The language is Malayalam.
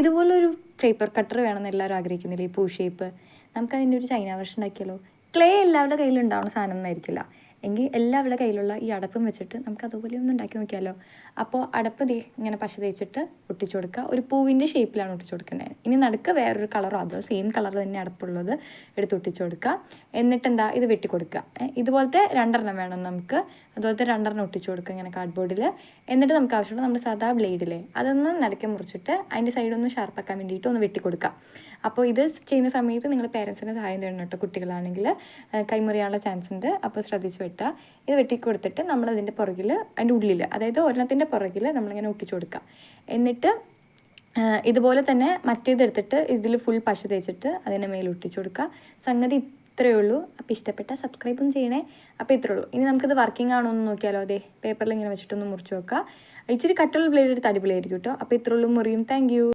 ഇതുപോലൊരു പേപ്പർ കട്ടർ വേണമെന്ന് എല്ലാവരും ആഗ്രഹിക്കുന്നില്ലേ? ഈ പൂ ഷേപ്പ് നമുക്കതിന്റെ ഒരു ചൈന വർഷം ഉണ്ടാക്കിയാലോ? ക്ലേ എല്ലാവരുടെ കയ്യിലുണ്ടാവുന്ന സാധനം ഒന്നും ആയിരിക്കില്ല. എങ്കിൽ എല്ലാവരുടെ കയ്യിലുള്ള ഈ അടപ്പും വെച്ചിട്ട് നമുക്ക് അതുപോലെ ഒന്ന് ഉണ്ടാക്കി നോക്കിയാലോ? അപ്പോൾ അടപ്പ് ദേ ഇങ്ങനെ പശ തേച്ചിട്ട് ഒട്ടിച്ചു കൊടുക്കുക. ഒരു പൂവിന്റെ ഷേപ്പിലാണ് ഒട്ടിച്ചു കൊടുക്കേണ്ടത് ഇനി നടുക്ക് വേറൊരു കളറോ അതോ സെയിം കളർ തന്നെ അടപ്പുള്ളത് എടുത്ത് ഒട്ടിച്ചു കൊടുക്കുക. എന്നിട്ട് എന്താ? ഇത് വെട്ടി കൊടുക്കുക. ഇതുപോലത്തെ രണ്ടെണ്ണം വേണം നമുക്ക്. അതുപോലത്തെ രണ്ടെണ്ണം ഒട്ടിച്ചു കൊടുക്കുക ഇങ്ങനെ കാർഡ്ബോർഡിൽ എന്നിട്ട് നമുക്ക് ആവശ്യമുള്ള നമ്മുടെ സാധാ ബ്ലേഡിലെ അതൊന്ന് നടക്കി മുറിച്ചിട്ട് അതിന്റെ സൈഡ് ഒന്ന് ഷാർപ്പാക്കാൻ വേണ്ടിയിട്ട് ഒന്ന് വെട്ടി കൊടുക്കുക. അപ്പോൾ ഇത് ചെയ്യുന്ന സമയത്ത് നിങ്ങൾ പേരൻസിന് സഹായം തരണം കേട്ടോ കുട്ടികളാണെങ്കിൽ. കൈമുറിയാനുള്ള ചാൻസ് ഉണ്ട്. അപ്പോൾ ശ്രദ്ധിച്ച് വെട്ടുക ഇത് വെട്ടി കൊടുത്തിട്ട് നമ്മൾ അതിന്റെ പുറകിൽ അതിന്റെ ഉള്ളിൽ അതായത് ഒരെണ്ണത്തിന്റെ പുറകിൽ നമ്മളിങ്ങനെ ഒട്ടിച്ചു കൊടുക്കുക എന്നിട്ട് ഇതുപോലെ തന്നെ മറ്റേതെടുത്തിട്ട് ഇതിൽ ഫുൾ പശ തേച്ചിട്ട് അതിന്റെ മേൽ ഒട്ടിച്ചു കൊടുക്കുക. സംഗതി ഇത്രയേ ഉള്ളൂ. അപ്പോൾ ഇഷ്ടപ്പെട്ട സബ്സ്ക്രൈബും ചെയ്യണേ. അപ്പോൾ ഇത്രയേ ഉള്ളൂ. ഇനി നമുക്കിത് വർക്കിംഗ് ആണോ എന്ന് നോക്കിയാലോ. അതെ പേപ്പറിൽ ഇങ്ങനെ വെച്ചിട്ടൊന്ന് മുറിച്ച് നോക്കുക ഇച്ചിരി കട്ടുള്ള ബ്ലേഡ് എടുത്ത് അടിപൊളിയായിരിക്കും കേട്ടോ. അപ്പോൾ ഇത്രേ ഉള്ളൂ. മുറിയും. താങ്ക്